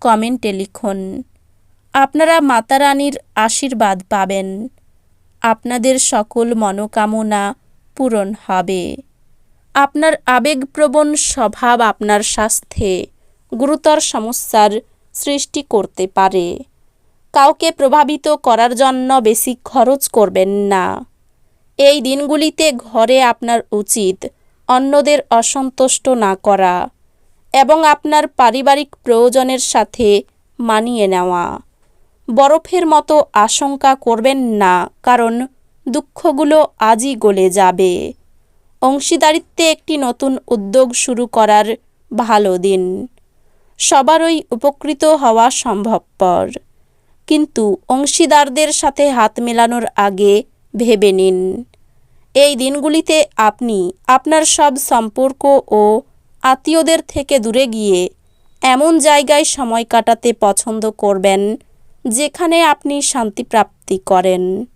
কমেন্টে লিখুন। আপনারা মাতারানীর আশীর্বাদ পাবেন। আপনাদের সকল মনোকামনা পূরণ হবে। আপনার আবেগপ্রবণ স্বভাব আপনার স্বাস্থ্যে গুরুতর সমস্যার সৃষ্টি করতে পারে। কাউকে প্রভাবিত করার জন্য বেশি খরচ করবেন না। এই দিনগুলিতে ঘরে আপনার উচিত অন্যদের অসন্তুষ্ট না করা। এবং আপনার পারিবারিক প্রয়োজনের সাথে মানিয়ে নেওয়া। বরফের মতো আশঙ্কা করবেন না, কারণ দুঃখগুলো আজই গলে যাবে। অংশীদারিত্বে একটি নতুন উদ্যোগ শুরু করার ভালো দিন। সবারই উপকৃত হওয়া সম্ভবপর। কিন্তু অংশীদারদের সাথে হাত মেলানোর আগে ভেবে নিন। এই দিনগুলিতে আপনি আপনার সব সম্পর্ক ও আত্মীয়দের থেকে দূরে গিয়ে এমন জায়গায় সময় কাটাতে পছন্দ করবেন যেখানে আপনি শান্তি প্রাপ্তি করেন।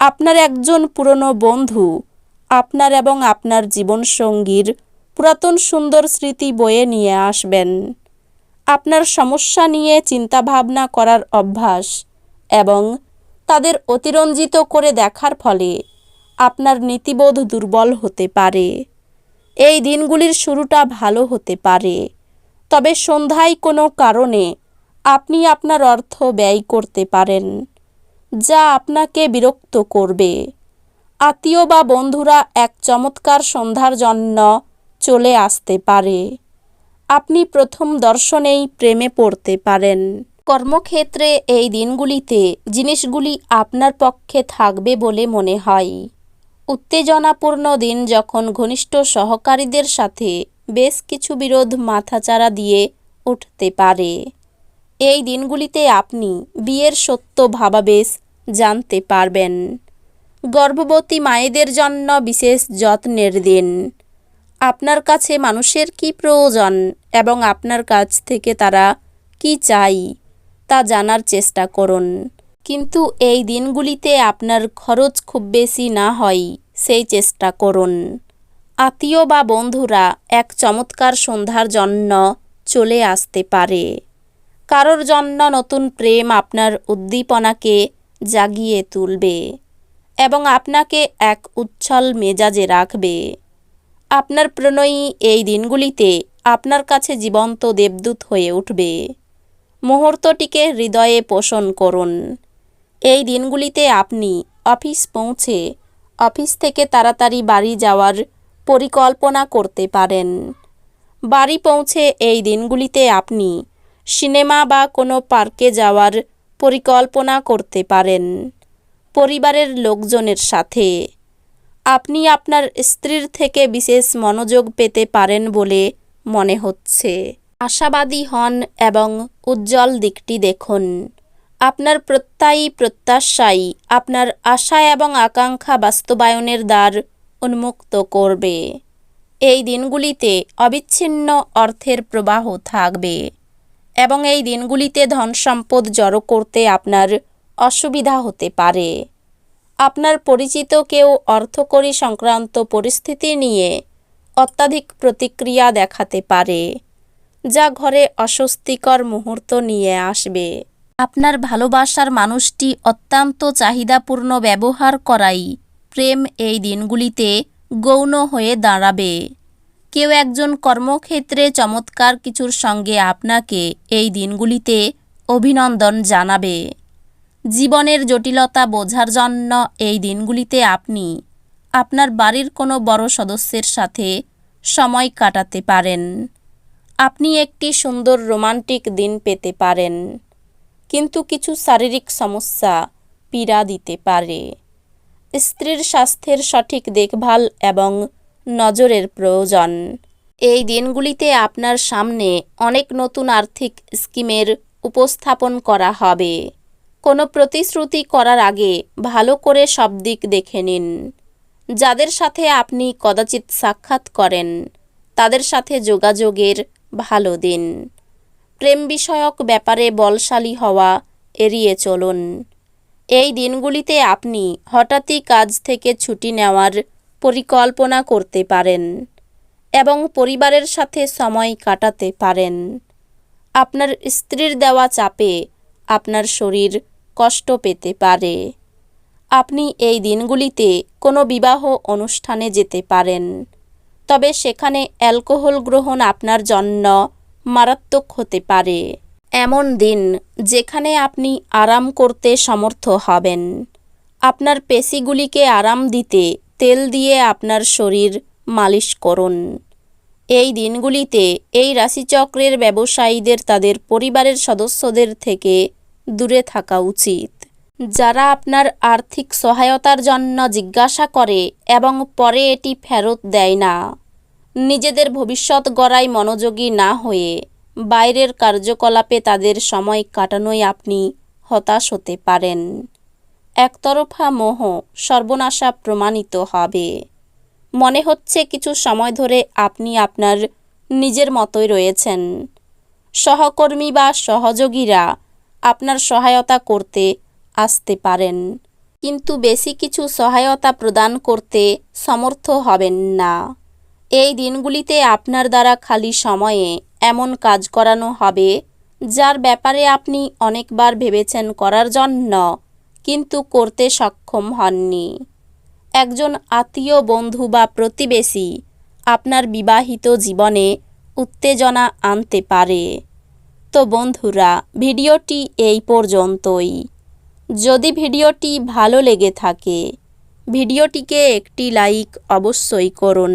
আপনার একজন পুরনো বন্ধু, আপনার এবং আপনার জীবনসঙ্গীর পুরাতন সুন্দর স্মৃতি বয়ে নিয়ে আসবেন। আপনার সমস্যা নিয়ে চিন্তাভাবনা করার অভ্যাস এবং তাদের অতিরঞ্জিত করে দেখার ফলে আপনার নীতিবোধ দুর্বল হতে পারে। এই দিনগুলির শুরুটা ভালো হতে পারে। তবে সন্ধ্যায় কোনো কারণে আপনি আপনার অর্থ ব্যয় করতে পারেন, যা আপনাকে বিরক্ত করবে। আত্মীয় বা বন্ধুরা এক চমৎকার সন্ধ্যার জন্য চলে আসতে পারে। আপনি প্রথম দর্শনেই প্রেমে পড়তে পারেন। কর্মক্ষেত্রে এই দিনগুলিতে জিনিসগুলি আপনার পক্ষে থাকবে বলে মনে হয়। উত্তেজনাপূর্ণ দিন যখন ঘনিষ্ঠ সহকারীদের সাথে বেশ কিছু বিরোধ মাথাচাড়া দিয়ে উঠতে পারে। এই দিনগুলিতে আপনি বিয়ের সত্য ভাবাবেশ জানতে পারবেন। গর্ভবতী মায়েদের জন্য বিশেষ যত্নের দিন। আপনার কাছে মানুষের কি প্রয়োজন এবং আপনার কাছ থেকে তারা কি চাই তা জানার চেষ্টা করুন। কিন্তু এই দিনগুলিতে আপনার খরচ খুব বেশি না হয়, সেই চেষ্টা করুন। আত্মীয় বা বন্ধুরা এক চমৎকার সন্ধ্যার জন্য চলে আসতে পারে। কারোর জন্য নতুন প্রেম আপনার উদ্দীপনাকে জাগিয়ে তুলবে এবং আপনাকে এক উচ্ছল মেজাজে রাখবে। আপনার প্রণয়ী এই দিনগুলিতে আপনার কাছে জীবন্ত দেবদূত হয়ে উঠবে। মুহূর্তটিকে হৃদয়ে পোষণ করুন। এই দিনগুলিতে আপনি অফিস পৌঁছে অফিস থেকে তাড়াতাড়ি বাড়ি যাওয়ার পরিকল্পনা করতে পারেন। বাড়ি পৌঁছে এই দিনগুলিতে আপনি সিনেমা বা কোনো পার্কে যাওয়ার পরিকল্পনা করতে পারেন। পরিবারের লোকজনের সাথে। আপনি আপনার স্ত্রীর থেকে বিশেষ মনোযোগ পেতে পারেন বলে মনে হচ্ছে। আশাবাদী হন এবং উজ্জ্বল দিকটি দেখুন। আপনার প্রত্যয়ী প্রত্যাশাই আপনার আশা এবং আকাঙ্ক্ষা বাস্তবায়নের দ্বার উন্মুক্ত করবে। এই দিনগুলিতে অবিচ্ছিন্ন অর্থের প্রবাহ থাকবে এবং এই দিনগুলিতে ধন সম্পদ জড়ো করতে আপনার অসুবিধা হতে পারে। আপনার পরিচিত কেউ অর্থকরী সংক্রান্ত পরিস্থিতি নিয়ে অত্যাধিক প্রতিক্রিয়া দেখাতে পারে, যা ঘরে অস্বস্তিকর মুহূর্ত নিয়ে আসবে। আপনার ভালোবাসার মানুষটি অত্যন্ত চাহিদাপূর্ণ ব্যবহার করাই প্রেম এই দিনগুলিতে গৌণ হয়ে দাঁড়াবে। কেউ একজন কর্মক্ষেত্রে চমৎকার কিছুর সঙ্গে আপনাকে এই দিনগুলিতে অভিনন্দন জানাবে। জীবনের জটিলতা বোঝার জন্য এই দিনগুলিতে আপনি আপনার বাড়ির কোনো বড় সদস্যের সাথে সময় কাটাতে পারেন। আপনি একটি সুন্দর রোমান্টিক দিন পেতে পারেন। কিন্তু কিছু শারীরিক সমস্যা পীড়া দিতে পারে। স্ত্রীর স্বাস্থ্যের সঠিক দেখভাল এবং নজরের প্রয়োজন। এই দিনগুলিতে আপনার সামনে অনেক নতুন আর্থিক স্কিমের উপস্থাপন করা হবে। কোনো প্রতিশ্রুতি করার আগে ভালো করে সব দিক দেখে নিন। যাদের সাথে আপনি কদাচিৎ সাক্ষাৎ করেন, তাদের সাথে যোগাযোগের ভালো দিন। প্রেম বিষয়ক ব্যাপারে বলশালী হওয়া, এড়িয়ে চলুন। এই দিনগুলিতে আপনি হঠাৎই কাজ থেকে ছুটি নেওয়ার পরিকল্পনা করতে পারেন এবং পরিবারের সাথে সময় কাটাতে পারেন। আপনার স্ত্রীর দেওয়া চাপে আপনার শরীর কষ্ট পেতে পারে। আপনি এই দিনগুলিতে কোনো বিবাহ অনুষ্ঠানে যেতে পারেন, তবে সেখানে অ্যালকোহল গ্রহণ আপনার জন্য মারাত্মক হতে পারে। এমন দিন যেখানে আপনি আরাম করতে সমর্থ হবেন। আপনার পেশিগুলিকে আরাম দিতে তেল দিয়ে আপনার শরীর মালিশ করুন। এই দিনগুলিতে এই রাশিচক্রের ব্যবসায়ীদের, তাদের পরিবারের সদস্যদের থেকে দূরে থাকা উচিত। যারা আপনার আর্থিক সহায়তার জন্য জিজ্ঞাসা করে এবং পরে এটি ফেরত দেয় না। নিজেদের ভবিষ্যৎ গড়ায় মনোযোগী না হয়ে বাইরের কার্যকলাপে তাদের সময় কাটানোয় আপনি হতাশ হতে পারেন। একতরফা মোহ সর্বনাশা প্রমাণিত হবে। মনে হচ্ছে কিছু সময় ধরে আপনি আপনার নিজের মতোই রয়েছেন। সহকর্মী বা সহযোগীরা আপনার সহায়তা করতে আসতে পারেন, কিন্তু বেশি কিছু সহায়তা প্রদান করতে সমর্থ হবেন না। এই দিনগুলিতে আপনার দ্বারা খালি সময়ে এমন কাজ করানো হবে, যার ব্যাপারে আপনি অনেকবার ভেবেছেন করার জন্য, কিন্তু করতে সক্ষম হননি। একজন আত্মীয় বন্ধু বা প্রতিবেশী আপনার বিবাহিত জীবনে উত্তেজনা আনতে পারে। তো বন্ধুরা, ভিডিওটি এই পর্যন্তই। যদি ভিডিওটি ভালো লেগে থাকে, ভিডিওটিকে একটি লাইক অবশ্যই করুন।